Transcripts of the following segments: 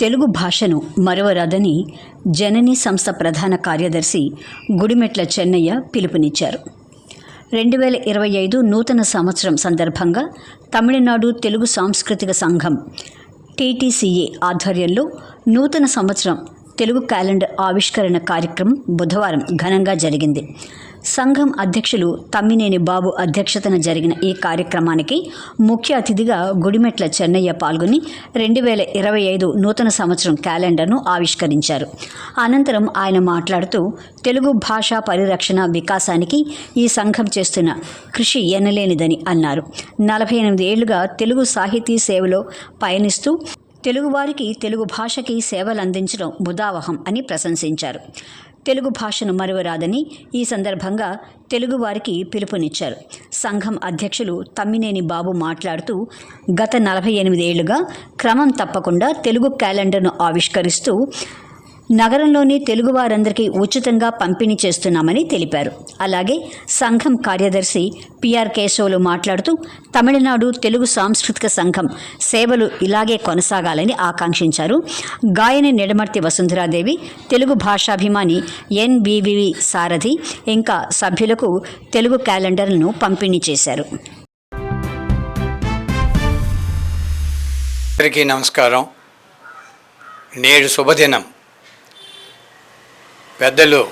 తెలుగు భాషను మరవరాదని జనని సంస్థ ప్రధాన కార్యదర్శి గుడిమెట్ల చెన్నయ్య పిలుపునిచ్చారు. రెండు వేల ఇరవై ఐదు నూతన సంవత్సరం సందర్భంగా తమిళనాడు తెలుగు సాంస్కృతిక సంఘం టీటీసీఏ ఆధ్వర్యంలో నూతన సంవత్సరం తెలుగు క్యాలెండర్ ఆవిష్కరణ కార్యక్రమం బుధవారం ఘనంగా జరిగింది. సంఘం అధ్యక్షులు తమ్మినేని బాబు అధ్యక్షతన జరిగిన ఈ కార్యక్రమానికి ముఖ్య అతిథిగా గుడిమెట్ల చెన్నయ్య పాల్గొని రెండు వేల ఇరవై ఐదు నూతన సంవత్సరం క్యాలెండర్ను ఆవిష్కరించారు. అనంతరం ఆయన మాట్లాడుతూ తెలుగు భాషా పరిరక్షణ వికాసానికి ఈ సంఘం చేస్తున్న కృషి ఎనలేనిదని అన్నారు. నలభై ఎనిమిది ఏళ్ళుగా తెలుగు సాహితీ సేవలో పయనిస్తూ తెలుగువారికి తెలుగు భాషకి సేవలు అందించడం ముదావహం అని ప్రశంసించారు. తెలుగు భాషను మరువరాదని ఈ సందర్భంగా తెలుగువారికి పిలుపునిచ్చారు. సంఘం అధ్యక్షులు తమ్మినేని బాబు మాట్లాడుతూ గత నలభై ఎనిమిదేళ్ళుగా క్రమం తప్పకుండా తెలుగు క్యాలెండర్ను ఆవిష్కరిస్తూ నగరంలోని తెలుగువారందరికీ ఉచితంగా పంపిణీ చేస్తున్నామని తెలిపారు. అలాగే సంఘం కార్యదర్శి పిఆర్ కేశవులు మాట్లాడుతూ తమిళనాడు తెలుగు సాంస్కృతిక సంఘం సేవలు ఇలాగే కొనసాగాలని ఆకాంక్షించారు. గాయని నిడమర్తి వసుంధరాదేవి తెలుగు భాషాభిమాని ఎన్బివివి సారథి ఇంకా సభ్యులకు తెలుగు క్యాలెండర్లను పంపిణీ చేశారు. అందరికీ నమస్కారం. నేడు శుభదినం. పెద్దలు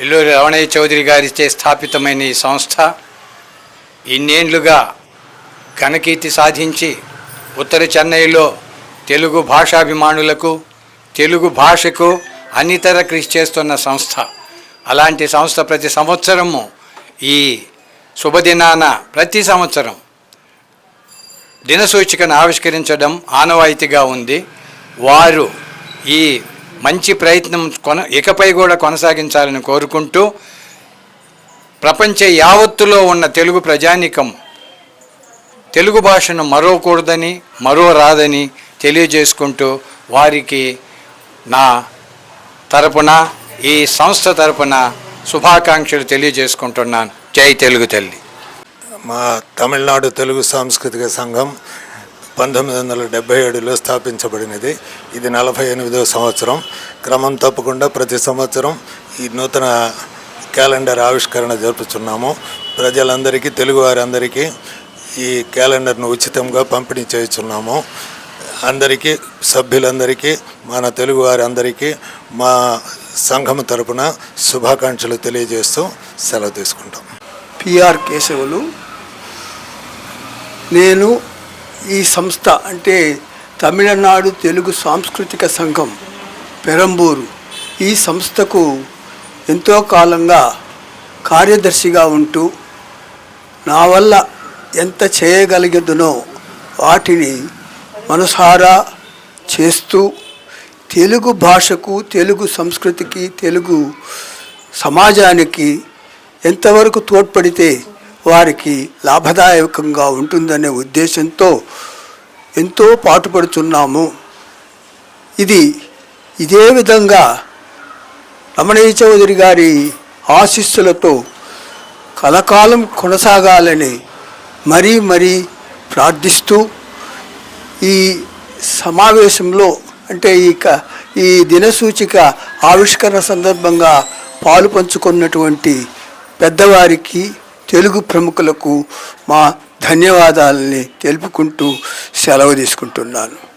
ఇల్లూరి రమణయ్య చౌదరి గారిచే స్థాపితమైన ఈ సంస్థ ఇన్నేండ్లుగా ఘనకీర్తి సాధించి ఉత్తర చెన్నైలో తెలుగు భాషాభిమానులకు తెలుగు భాషకు అన్నితర కృషి చేస్తున్న సంస్థ. అలాంటి సంస్థ ప్రతి సంవత్సరము ఈ శుభదినాన ప్రతి సంవత్సరం దినసూచికను ఆవిష్కరించడం ఆనవాయితీగా ఉంది. వారు ఈ మంచి ప్రయత్నం కొన ఇకపై కూడా కొనసాగించాలని కోరుకుంటూ ప్రపంచ యావత్తులో ఉన్న తెలుగు ప్రజానికం తెలుగు భాషను మరోకూడదని మరో రాదని తెలియజేసుకుంటూ వారికి నా తరపున ఈ సంస్థ తరపున శుభాకాంక్షలు తెలియజేసుకుంటున్నాను. జై తెలుగు తల్లి. మా తమిళనాడు తెలుగు సాంస్కృతిక సంఘం పంతొమ్మిది వందల డెబ్బై ఏడులో స్థాపించబడినది. ఇది నలభై ఎనిమిదవ సంవత్సరం. క్రమం తప్పకుండా ప్రతి సంవత్సరం ఈ నూతన క్యాలెండర్ ఆవిష్కరణ జరుపుతున్నాము ప్రజలందరికీ తెలుగు వారందరికీ ఈ క్యాలెండర్ను ఉచితంగా పంపిణీ చేస్తున్నాము అందరికీ సభ్యులందరికీ మన తెలుగు వారందరికీ మా సంఘం తరపున శుభాకాంక్షలు తెలియజేస్తూ సెలవు తీసుకుంటాం. పిఆర్ కేశవులు నేను ఈ సంస్థ అంటే తమిళనాడు తెలుగు సాంస్కృతిక సంఘం పెరంబూరు. ఈ సంస్థకు ఎంతో కాలంగా కార్యదర్శిగా ఉంటూ నా వల్ల ఎంత చేయగలిగదునో వాటిని మనసారా చేస్తూ తెలుగు భాషకు తెలుగు సంస్కృతికి తెలుగు సమాజానికి ఎంతవరకు తోడ్పడితే వారికి లాభదాయకంగా ఉంటుందనే ఉద్దేశంతో ఎంతో పాటుపడుతున్నాము ఇది ఇదే విధంగా రమణయ్య చౌదరి గారి ఆశీస్సులతో కలకాలం కొనసాగాలని మరీ మరీ ప్రార్థిస్తూ ఈ సమావేశంలో అంటే ఈ క- ఈ దినసూచిక ఆవిష్కరణ సందర్భంగా పాలు పంచుకున్నటువంటి పెద్దవారికి తెలుగు ప్రముఖులకు మా ధన్యవాదాలని తెలుపుకుంటూ సెలవు తీసుకుంటున్నాను.